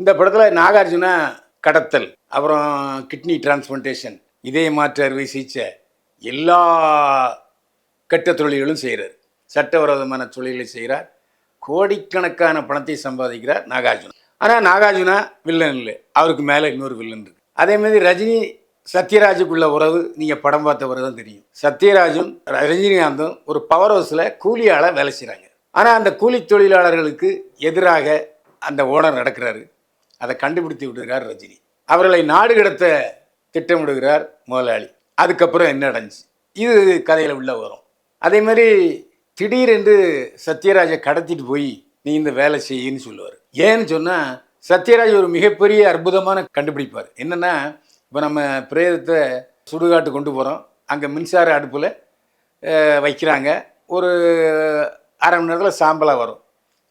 இந்த படத்தில் நாகார்ஜுனா கடத்தல் அப்புறம் கிட்னி டிரான்ஸ்பிளான்டேஷன் இதய மாற்று அறுவை சிகிச்சை எல்லா கட்ட தொழில்களும் செய்கிறார் சட்டவிரோதமான தொழில்களை செய்கிறார் கோடிக்கணக்கான பணத்தை சம்பாதிக்கிறார் நாகார்ஜுனா. ஆனால் நாகார்ஜுனா வில்லன் இல்லை. அவருக்கு மேலே இன்னொரு வில்லன் இருக்கு. அதே மாதிரி ரஜினி சத்யராஜுக்குள்ள உறவு நீங்கள் படம் பார்த்த உறவு தான் தெரியும். சத்யராஜும் ரஜினிகாந்தும் ஒரு பவர் ஹவுஸில் கூலியால் வேலை செய்கிறாங்க ஆனால் அந்த கூலி தொழிலாளர்களுக்கு எதிராக அந்த ஓனர் நடக்கிறாரு. அதை கண்டுபிடித்து விடுகிறார் ரஜினி. அவர்களை நாடு கடத்த திட்டமிடுகிறார் முதலாளி. அதுக்கப்புறம் என்ன நடந்துச்சு? இது கதையில் உள்ள வரும். அதே மாதிரி திடீரென்று சத்யராஜை கடத்திட்டு போய் நீ இந்த வேலை செய்யின்னு சொல்லுவார். ஏன்னு சொன்னால் சத்யராஜ் ஒரு மிகப்பெரிய அற்புதமான கண்டுபிடிப்பார். என்னென்னா இப்போ நம்ம பிரேதத்தை சுடுகாட்டு கொண்டு போகிறோம் அங்கே மின்சார அடுப்பில் வைக்கிறாங்க. ஒரு அரை மணி நேரத்தில் சாம்பலாக வரும்.